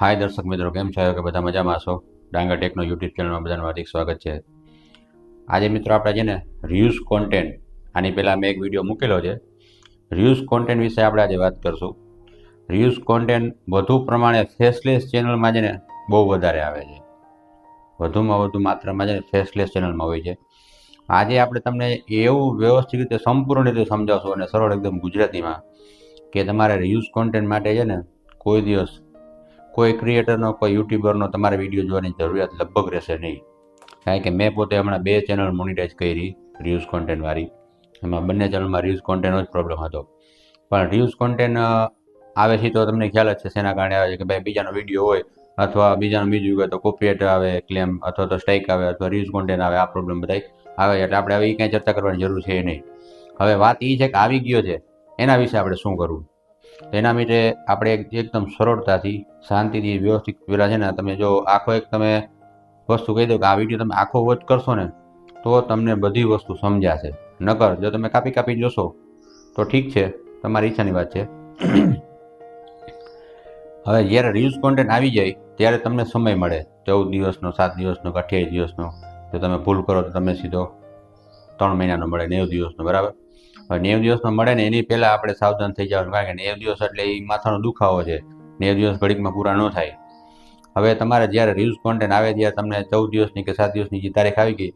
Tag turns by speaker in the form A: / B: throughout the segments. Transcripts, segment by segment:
A: હાય દર્શક મિત્રો, કેમ છો? કે બધા મજામાં છો? ડાંગર ટેકનો યુટ્યુબ ચેનલમાં બધાનું હાર્દિક સ્વાગત છે. આજે મિત્રો આપણે છે ને રિયુઝ કોન્ટેન્ટ આની પહેલાં મેં એક વીડિયો મૂકેલો છે. રિયુઝ કોન્ટેન્ટ વિશે આપણે આજે વાત કરશું. રિયુઝ કોન્ટેન્ટ વધુ પ્રમાણે ફેસલેસ ચેનલમાં છે ને બહુ વધારે આવે છે. વધુમાં વધુ માત્રામાં છે ને ફેસલેસ ચેનલમાં હોય છે. આજે આપણે તમને એવું વ્યવસ્થિત રીતે સંપૂર્ણ રીતે સમજાવશું અને સરળ એકદમ ગુજરાતીમાં કે તમારે રિયુઝ કોન્ટેન્ટ માટે છે ને કોઈ દિવસ કોઈ ક્રિએટરનો કોઈ યુટ્યુબરનો તમારે વીડિયો જોવાની જરૂરિયાત લગભગ રહેશે નહીં. કારણ કે મેં પોતે હમણાં બે ચેનલ મોનિટાઈઝ કરી રિયુઝ કોન્ટેન્ટવાળી એમાં બંને ચેનલમાં રિયુઝ કોન્ટેન્ટનો જ પ્રોબ્લેમ હતો. પણ રિયુઝ કોન્ટેન્ટ આવે છે તો તમને ખ્યાલ જ છે શેના કારણે આવે છે કે ભાઈ બીજાનો વીડિયો હોય અથવા બીજાનું બીજું હોય તો કોપીરાઇટ આવે ક્લેમ અથવા તો સ્ટ્રાઇક આવે અથવા રિયુઝ કોન્ટેન્ટ આવે, આ પ્રોબ્લેમ બધા આવે એટલે આપણે આવી કંઈ ચર્ચા કરવાની જરૂર છે નહીં. હવે વાત એ છે કે આવી ગયો છે, એના વિશે આપણે શું કરવું? એના માટે આપણે એક એકદમ સરળતાથી શાંતિથી વ્યવસ્થિત પહેલાં છે ને તમે જો આખો એક તમે વસ્તુ કહી દો કે આ વીડિયો તમે આખો વોચ કરશો ને, તો તમને બધી વસ્તુ સમજાશે. નકર જો તમે કાપી કાપી જોશો, તો ઠીક છે, તમારી ઈચ્છાની વાત છે. હવે જ્યારે રીલ્સ કોન્ટેન્ટ આવી જાય, ત્યારે તમને સમય મળે. ચૌદ દિવસનો, સાત દિવસનો કે અઠ્યાવીસ દિવસનો. જો તમે ભૂલ કરો તો તમને સીધો ત્રણ મહિનાનો મળે, નેવું દિવસનો, બરાબર? નેવું દિવસમાં મળે ને એની પહેલાં આપણે સાવધાન થઈ જવાનું, કારણ કે નેવ દિવસ એટલે એ માથાનો દુખાવો છે. નેવ દિવસ ઘડીકમાં પૂરા ન થાય. હવે તમારે જ્યારે રીલ્સ કોન્ટેન્ટ આવે ત્યારે તમને ચૌદ દિવસની કે સાત દિવસની જે તારીખ આવી ગઈ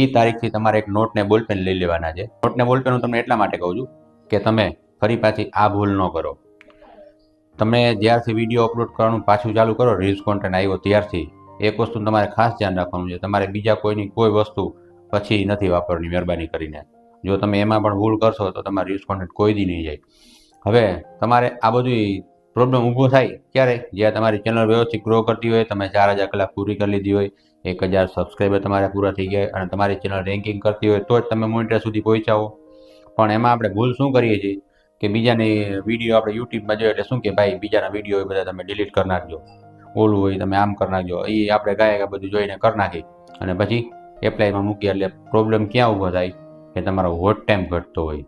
A: એ તારીખથી તમારે એક નોટને બોલપેન લઈ લેવાના છે. નોટને બોલપેન હું તમને એટલા માટે કહું છું કે તમે ફરી પાછી આ ભૂલ ન કરો. તમે જ્યારથી વીડિયો અપલોડ કરવાનું પાછું ચાલુ કરો રીલ્સ કોન્ટેન્ટ આવ્યો ત્યારથી, એક વસ્તુ તમારે ખાસ ધ્યાન રાખવાનું છે. તમારે બીજા કોઈની કોઈ વસ્તુ પછી નથી વાપરવાની મહેરબાની કરીને. જો તમે એમાં પણ ભૂલ કરશો તો તમારી કોન્ટેન્ટ કોઈ દી નહીં જાય. હવે તમારે આ બધી પ્રોબ્લેમ ઊભો થાય ક્યારે? જ્યાં તમારી ચેનલ વ્યવસ્થિત ગ્રો કરતી હોય, તમે ચાર હજાર કલાક પૂરી કરી લીધી હોય, એક હજાર સબસ્ક્રાઈબર તમારા પૂરા થઈ ગયા અને તમારી ચેનલ રેન્કિંગ કરતી હોય, તો જ તમે મોનિટર સુધી પહોંચાવો. પણ એમાં આપણે ભૂલ શું કરીએ છીએ? કે બીજાની વીડિયો આપણે યુટ્યુબમાં જોઈએ એટલે શું કે ભાઈ, બીજાના વીડિયો એ બધા તમે ડિલીટ કરી નાખજો. ઓલું હોય, તમે આમ કરી નાખજો. એ આપણે ગાયક બધું જોઈને કરી નાખી અને પછી એપ્લાયમાં મૂકીએ એટલે પ્રોબ્લેમ ક્યાં ઊભો થાય? કે તમારો વોટ ટાઈમ ઘટતો હોય.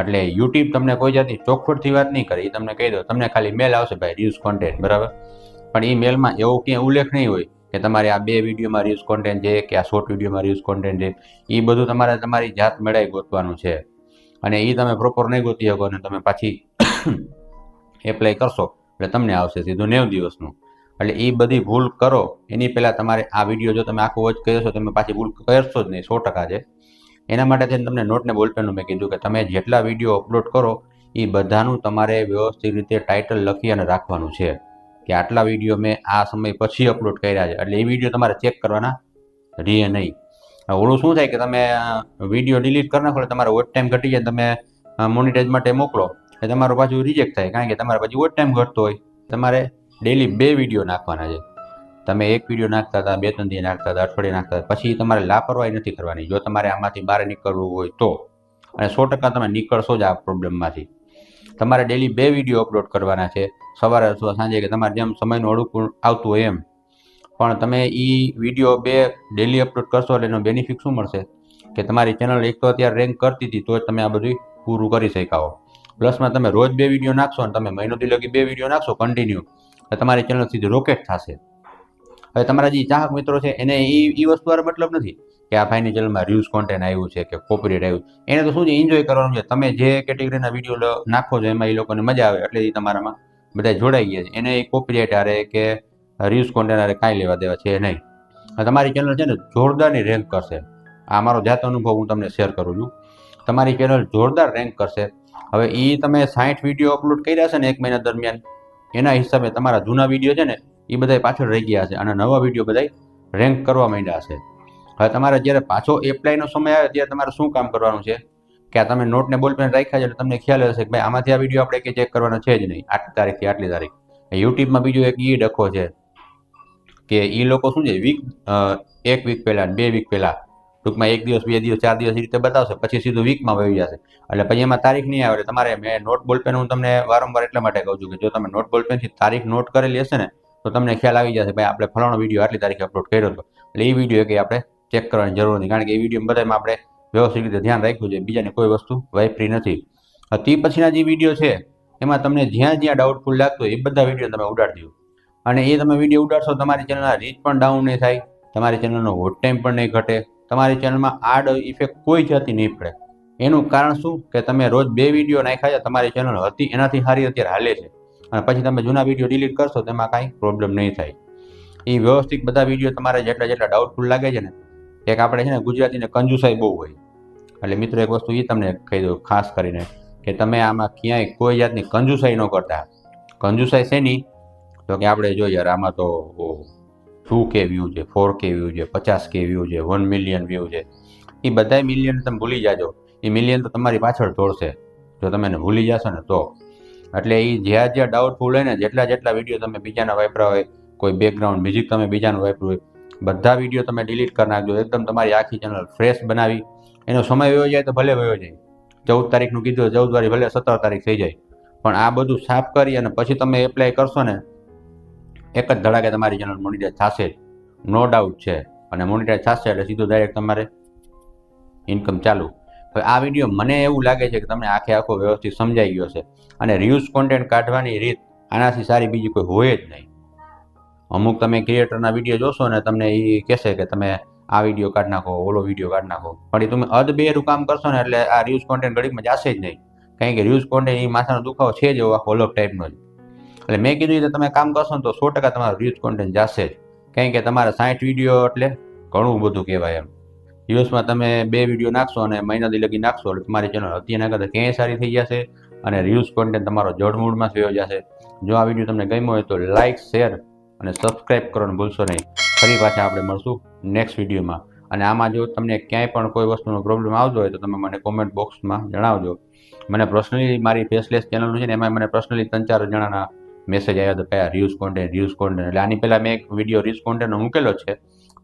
A: એટલે યુટ્યુબ તમને કોઈ જાતની ચોખવટથી વાત નહીં કરે, એ તમને કહી દો, તમને ખાલી મેલ આવશે ભાઈ રીલ્સ કોન્ટેન્ટ બરાબર? પણ એ મેલમાં એવો ક્યાંય ઉલ્લેખ નહીં હોય કે તમારે આ બે વિડીયોમાં રીલ્સ કોન્ટેન્ટ છે, કે આ શોર્ટ વિડીયોમાં રીલ્સ કોન્ટેન્ટ છે. એ બધું તમારે તમારી જાત મેળાઈ ગોતવાનું છે. અને એ તમે પ્રોપર નહીં ગોતી શકો અને તમે પાછી એપ્લાય કરશો, એટલે તમને આવશે સીધું નેવ દિવસનું. એટલે એ બધી ભૂલ કરો. એની પહેલાં તમારે આ વીડિયો જો તમે આખો વોચ કર્યો છો, તમે પાછી ભૂલ કરશો જ નહીં, સો ટકા છે. એના માટે થઈને તમને નોટને બોલપેનનું મેં કીધું કે તમે જેટલા વીડિયો અપલોડ કરો એ બધાનું તમારે વ્યવસ્થિત રીતે ટાઇટલ લખી અને રાખવાનું છે. કે આટલા વીડિયો મેં આ સમય પછી અપલોડ કર્યા છે. એટલે એ વીડિયો તમારે ચેક કરવાના રહીએ નહીં. ઓલું શું થાય કે તમે વીડિયો ડિલીટ કરી નાખો તમારો વોચ ટાઈમ ઘટી જાય તમે મોનિટાઈઝ માટે મોકલો. એ તમારું પાછું રિજેક્ટ થાય. કારણ કે તમારે પછી ઓટ ટાઈમ ઘટતો હોય. તમારે ડેલી બે વીડિયો નાખવાના છે. તમે એક વીડિયો નાખતા હતા, બે, ત્રણ દી નાખતા હતા, અઠવાડિયે નાખતા હતા. પછી તમારે લાપરવાહી નથી કરવાની. જો તમારે આમાંથી બહાર નીકળવું હોય તો. અને સો ટકા તમે નીકળશો જ આ પ્રોબ્લેમમાંથી તમારે ડેલી બે વીડિયો અપલોડ કરવાના છે. સવારે અથવા સાંજે કે તમારે જેમ સમયનું અડુકું આવતું હોય એમ. પણ તમે એ વીડિયો બે ડેલી અપલોડ કરશો એટલે એનો બેનિફિટ શું મળશે? કે તમારી ચેનલ એક તો અત્યારે રેન્ક કરતી હતી તો જ તમે આ બધું પૂરું કરી શકાવો પ્લસમાં તમે રોજ બે વીડિયો નાખશો અને તમે મહિનોથી લગી બે વીડિયો નાખશો કન્ટિન્યુ તો તમારી ચેનલ સીધી રોકેટ થશે. હવે તમારા જે ચાહક મિત્રો છે, એને એ એ વસ્તુ વાળો મતલબ નથી કે આ ચેનલમાં રિવ્યુઝ કોન્ટેન્ટ આવ્યું છે કે કોપરેટ આવ્યું એને તો શું છે એન્જોય કરવાનું છે. તમે જે કેટેગરીના વીડિયો નાખો છો, એમાં એ લોકોને મજા આવે, એટલે એ તમારામાં બધા જોડાઈ ગયા છે. એને એ કોપીરેટ આરે કે રિવ્યુઝ કોન્ટેન્ટ આરે કાંઈ લેવા દેવા છે નહીં. તમારી ચેનલ છે ને, જોરદારની રેન્ક કરશે. આ મારો જાત અનુભવ હું તમને શેર કરું છું. તમારી ચેનલ જોરદાર રેન્ક કરશે. હવે એ તમે સાઠ વીડિયો અપલોડ કર્યા છે ને એક મહિના દરમિયાન, એના હિસાબે તમારા જૂના વીડિયો છે ને એ બધા પાછળ રહી ગયા છે અને નવા વીડિયો બધા રેન્ક કરવા માંડ્યા છે. હવે તમારે જ્યારે પાછો એપ્લાયનો સમય આવે ત્યારે તમારે શું કામ કરવાનું છે? કે આ તમે નોટને બોલપેન રાખ્યા છે એટલે તમને ખ્યાલ હશે કે ભાઈ આમાંથી આ વીડિયો આપણે કે ચેક કરવાનો છે જ નહીં. આટલી તારીખથી આટલી તારીખ. યુટ્યુબમાં બીજો એક ઈ ડખો છે કે એ લોકો શું છે વીક એક વીક પહેલાં બે વીક પહેલાં. ટૂંકમાં એક દિવસ, બે દિવસ, ચાર દિવસ એ રીતે બતાવશે, પછી સીધું વીકમાં વહી જશે. એટલે પછી એમાં તારીખ નહીં આવે એટલે તમારે મેં નોટ બોલપેન હું તમને વારંવાર એટલા માટે કહું છું કે જો તમે નોટ બોલપેનથી તારીખ નોટ કરેલી હશે ને તો તમને ખ્યાલ આવી જશે ભાઈ આપણે ફલાણો વીડિયો આટલી તારીખે અપલોડ કર્યો હતો. એટલે એ વીડિયો કે આપણે ચેક કરવાની જરૂર નથી. કારણ કે એ વીડિયો બધામાં આપણે વ્યવસ્થિત રીતે ધ્યાન રાખ્યું છે. બીજાને કોઈ વસ્તુ વાપરી નથી. તે પછીના જે વીડિયો છે, એમાં તમને જ્યાં જ્યાં ડાઉટફુલ લાગતો એ બધા વીડિયો તમે ઉડાડી દો. અને એ તમે વીડિયો ઉડાડશો તમારી ચેનલના રીચ પણ ડાઉન નહીં થાય, તમારી ચેનલનો વોટ ટાઈમ પણ નહીં ઘટે, તમારી ચેનલમાં આડ ઇફેક્ટ કોઈ જાતી નહીં પડે. એનું કારણ શું? કે તમે રોજ બે વીડિયો નાખ્યા છે, તમારી ચેનલ હતી, એનાથી સારી અત્યારે હાલે છે. અને પછી તમે જૂના વીડિયો ડિલીટ કરશો, તેમાં કાંઈ પ્રોબ્લેમ નહીં થાય. એ વ્યવસ્થિત બધા વીડિયો તમારે જેટલા જેટલા ડાઉટફુલ લાગે છે ને, એક આપણે છે ને ગુજરાતીને કંજુસાઈ બહુ હોય. એટલે મિત્રો, એક વસ્તુ એ તમને કહી દઉં, ખાસ કરીને કે તમે આમાં ક્યાંય કોઈ જાતની કંજુસાઈ ન કરતા. કંજુસાઈ શેની તો કે આપણે જોઈએ યાર આમાં તો ટુ કે વ્યૂ છે ફોર કે વ્યૂ છે, પચાસ કે વ્યૂ છે વન મિલિયન વ્યૂ છે. એ બધા મિલિયન તમે ભૂલી જાજો. એ મિલિયન તો તમારી પાછળ દોડશે. જો તમે એને ભૂલી જશો ને તો. એટલે એ જ્યાં જ્યાં ડાઉટફુલ હોય ને, જેટલા જેટલા વીડિયો તમે બીજાના વાપરા હોય, કોઈ બેકગ્રાઉન્ડ મ્યુઝિક તમે બીજાનું વાપર્યું હોય, બધા વીડિયો તમે ડિલીટ કરી નાખજો. એકદમ તમારી આખી ચેનલ ફ્રેશ બનાવી. એનો સમય વયો જાય તો ભલે વયો જાય. ચૌદ તારીખનું કીધું, ચૌદ વાળી ભલે સત્તર તારીખ થઈ જાય. પણ આ બધું સાફ કરી અને પછી તમે એપ્લાય કરશો ને, એક જ ધડાકે તમારી ચેનલ મોનિટાઈઝ થશે. નો ડાઉટ છે. અને મોનિટાઈઝ થશે એટલે સીધું ડાયરેક્ટ તમારે ઇન્કમ ચાલુ. હવે આ વીડિયો મને એવું લાગે છે કે તમને આખે આખો વ્યવસ્થિત સમજાઈ ગયો છે. અને રિયુઝ કોન્ટેન્ટ કાઢવાની રીત આનાથી સારી બીજી કોઈ હોય જ નહીં. અમુક તમે ક્રિએટરના વીડિયો જોશો ને તમને એ કહેશે કે તમે આ વીડિયો કાઢી નાખો, ઓલો વીડિયો કાઢી નાખો. પણ એ તમે અધબેરું કામ કરશો ને એટલે આ રિયુઝ કોન્ટેન્ટ ઘડીકમાં જશે જ નહીં. કારણ કે રિયુઝ કોન્ટેન્ટ એ માથાનો દુખાવો છે જ એવો અલગ ટાઈપનો જ. એટલે મેં કીધું રીતે તમે કામ કરશો ને તો સો ટકા તમારો રિયુઝ કોન્ટેન્ટ જશે જ. કારણ કે તમારા સાઠ વીડિયો એટલે ઘણું બધું કહેવાય એમ. દિવસમાં તમે બે વીડિયો નાખશો અને મહિના દી લગી નાખશો. એટલે તમારી ચેનલ અત્યારના કરતાં ક્યાંય સારી થઈ જશે અને રિયુઝ કોન્ટેન્ટ તમારો જડમૂળમાં થયો જશે. જો આ વીડિયો તમને ગમ્યો હોય તો લાઇક શેર અને સબસ્ક્રાઇબ કરવાનું ભૂલશો નહીં. ફરી પાછા આપણે મળશું નેક્સ્ટ વિડીયોમાં અને આમાં જો તમને ક્યાંય પણ કોઈ વસ્તુનો પ્રોબ્લેમ આવતો હોય તો તમે મને કોમેન્ટ બોક્સમાં જણાવજો. મને પર્સનલી મારી ફેસલેસ ચેનલનું છે ને એમાં મને પર્સનલી ત્રણ ચાર જણાના મેસેજ આવ્યા હતા કયા રિયુઝ કોન્ટેન્ટ રિયુઝ કોન્ટેન્ટ એટલે આની પહેલાં મેં એક વીડિયો રિયુઝ કોન્ટેન્ટનો મૂકેલો છે.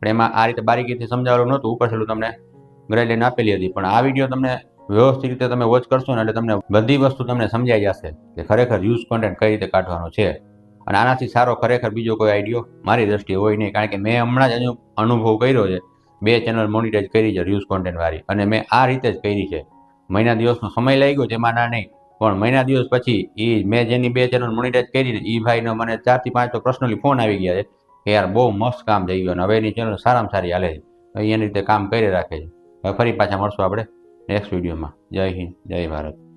A: પણ એમાં આ રીતે બારીકીથી સમજાવેલું નહોતું ઉપર છેલ્લું તમને ગ્રેડલાઇન આપેલી હતી. પણ આ વીડિયો તમને વ્યવસ્થિત રીતે તમે વોચ કરશો ને એટલે તમને બધી વસ્તુ તમને સમજાઈ જશે કે ખરેખર યુઝ કોન્ટેન્ટ કઈ રીતે કાઢવાનો છે. અને આનાથી સારો ખરેખર બીજો કોઈ આઈડિયો મારી દ્રષ્ટિએ હોય નહીં. કારણ કે મેં હમણાં જ અનુભવ કર્યો છે. બે ચેનલ મોનિટાઈઝ કરી છે રિયુઝ કોન્ટેન્ટ વાળી. અને મેં આ રીતે જ કરી છે. મહિના દિવસનો સમય લાગ્યો છે એમાં ના નહીં. પણ મહિના દિવસ પછી એ મેં જેની બે ચેનલ મોનિટાઈઝ કરી ને એ ભાઈનો મને ચારથી પાંચ તો પર્સનલી ફોન આવી ગયા છે. યાર, બહુ મસ્ત કામ થઈ ગયું. અને હવે એની ચેનલ સારામાં સારી હાલે છે. એની રીતે કામ કરી રાખે છે. હવે ફરી પાછા મળશું આપણે નેક્સ્ટ વિડીયોમાં જય હિન્દ, જય ભારત.